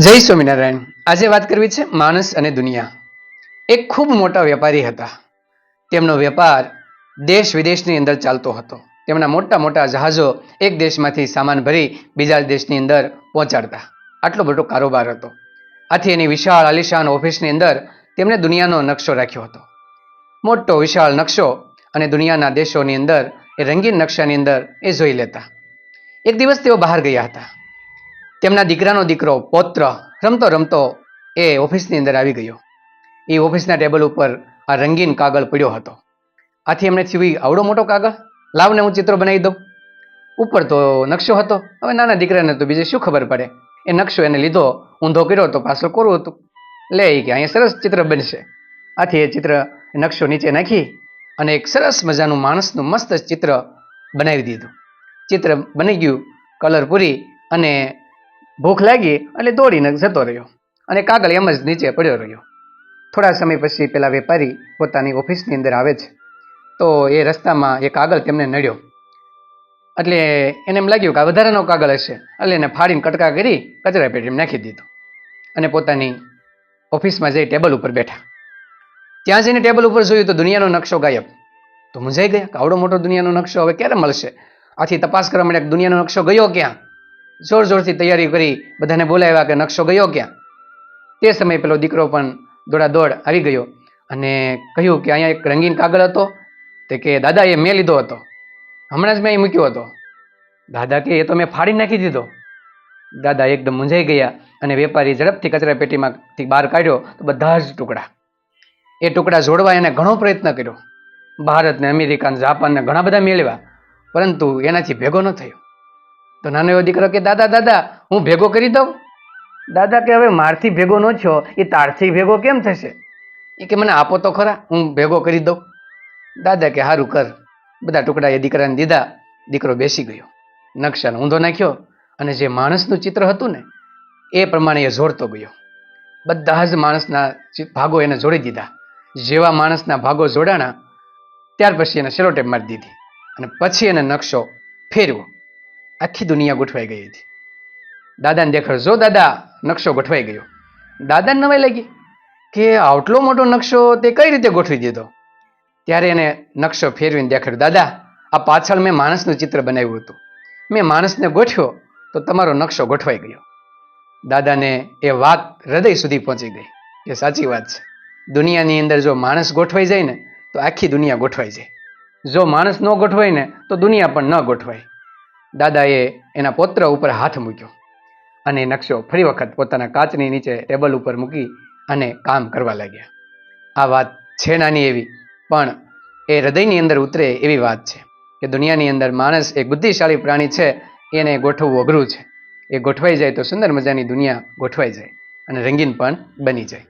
જય સ્વામિનારાયણ. આજે વાત કરવી છે માણસ અને દુનિયા. એક ખૂબ મોટા વેપારી હતા. તેમનો વેપાર દેશ વિદેશની અંદર ચાલતો હતો. તેમના મોટા મોટા જહાજો એક દેશમાંથી સામાન ભરી બીજા દેશની અંદર પહોંચાડતા. આટલો મોટો કારોબાર હતો. આથી એની વિશાળ આલિશાન ઓફિસની અંદર તેમણે દુનિયાનો નકશો રાખ્યો હતો. મોટો વિશાળ નકશો અને દુનિયાના દેશોની અંદર એ રંગીન નકશાની અંદર એ જોઈ લેતા. એક દિવસ તેઓ બહાર ગયા હતા. તેમના દીકરાનો દીકરો પૌત્ર રમતો રમતો એ ઓફિસની અંદર આવી ગયો. એ ઓફિસના ટેબલ ઉપર આ રંગીન કાગળ પડ્યો હતો. આથી એમણે થયું, "ઈ આવડો મોટો કાગળ? લાવને હું ચિત્ર બનાવી દઉં. ઉપર તો નકશો હતો. હવે નાના દીકરાને તો બીજે શું ખબર પડે? એ નકશો એને લીધો, ઊંધો કર્યો હતો પાછો કોરું હતું. લે એ કે અહીંયા સરસ ચિત્ર બનશે. આથી એ ચિત્ર નકશો નીચે નાખી અને એક સરસ મજાનું માણસનું મસ્ત ચિત્ર બનાવી દીધું. ચિત્ર બની ગયું કલર પૂરી અને ભૂખ લાગી એટલે દોડીને જતો રહ્યો અને કાગળ એમ જ નીચે પડ્યો રહ્યો. થોડા સમય પછી પેલા વેપારી પોતાની ઓફિસની અંદર આવે છે. તો એ રસ્તામાં એ કાગળ તેમને નડ્યો. એટલે એને એમ લાગ્યું કે આ વધારાનો કાગળ હશે. એટલે એને ફાડીને કટકા કરી કચરા પેટીમાં નાખી દીધો. અને પોતાની ઓફિસમાં જઈ ટેબલ ઉપર બેઠા. ત્યાં જઈને ટેબલ ઉપર જોયું તો દુનિયાનો નકશો ગાયબ. તો મૂંઝાઈ ગયા આવડો મોટો દુનિયાનો નકશો હવે ક્યારે મળશે? આથી તપાસ કરવા માટે દુનિયાનો નકશો ગયો ક્યાં? જોર જોરથી તૈયારી કરી બધાને બોલાવ્યા કે નકશો ગયો ક્યાં? તે સમયે પેલો દીકરો પણ દોડા દોડ આવી ગયો અને કહ્યું કે અહીંયા એક રંગીન કાગળ હતો. તે કે દાદા એ મેં લીધો હતો. હમણાં જ મેં અહીં મૂક્યો હતો. દાદા કે, એ તો મેં ફાડી નાખી દીધો. દાદા એકદમ મૂંઝાઈ ગયા અને વેપારી ઝડપથી કચરા પેટીમાંથી બહાર કાઢ્યો તો બધા જ ટુકડા. એ ટુકડા જોડવા એને ઘણો પ્રયત્ન કર્યો. ભારતને અમેરિકા જાપાનને ઘણા બધા મેળવ્યા, પરંતુ એનાથી ભેગો ન થયો. તો નાનો એવો દીકરો કે, દાદા દાદા, હું ભેગો કરી દઉં? દાદા કે, હવે મારથી ભેગો ન થયો એ તારથી ભેગો કેમ થશે? એ કે, મને આપો તો ખરા, હું ભેગો કરી દઉં. દાદા કે સારું કર. બધા ટુકડા એ દીકરાને દીધા. દીકરો બેસી ગયો. નકશાને ઊંધો નાખ્યો અને જે માણસનું ચિત્ર હતું ને, એ પ્રમાણે એ જોડતો ગયો. બધા જ માણસના ભાગો એને જોડી દીધા. જેવા માણસના ભાગો જોડાણા, ત્યાર પછી એને સેલોટેપ મારી દીધી. અને પછી એને નકશો ફેરવો આખી દુનિયા ગોઠવાઈ ગઈ હતી. દાદાને દેખાડ. જો દાદા, નકશો ગોઠવાઈ ગયો. દાદાને નવાઈ લાગી કે આટલો મોટો નકશો તે કઈ રીતે ગોઠવી દીધો? ત્યારે એને નકશો ફેરવીને દેખાડ્યો. દાદા, આ પાછળ મેં માણસનું ચિત્ર બનાવ્યું હતું. મેં માણસને ગોઠવ્યો તો તમારો નકશો ગોઠવાઈ ગયો. દાદાને એ વાત હૃદય સુધી પહોંચી ગઈ. એ સાચી વાત છે. દુનિયાની અંદર જો માણસ ગોઠવાઈ જાય ને, તો આખી દુનિયા ગોઠવાઈ જાય. જો માણસ ન ગોઠવાય ને, તો દુનિયા પણ ન ગોઠવાય. દાદાએ એના પૌત્ર ઉપર હાથ મૂક્યો અને નકશો ફરી વખત પોતાના કાચની નીચે ટેબલ ઉપર મૂકી અને કામ કરવા લાગ્યા. આ વાત છે નાની એવી, પણ એ હૃદયની અંદર ઉતરે એવી વાત છે કે દુનિયાની અંદર માણસ એક બુદ્ધિશાળી પ્રાણી છે, એને ગોઠવવું અઘરું છે. એ ગોઠવાઈ જાય તો સુંદર મજાની દુનિયા ગોઠવાઈ જાય અને રંગીન પણ બની જાય.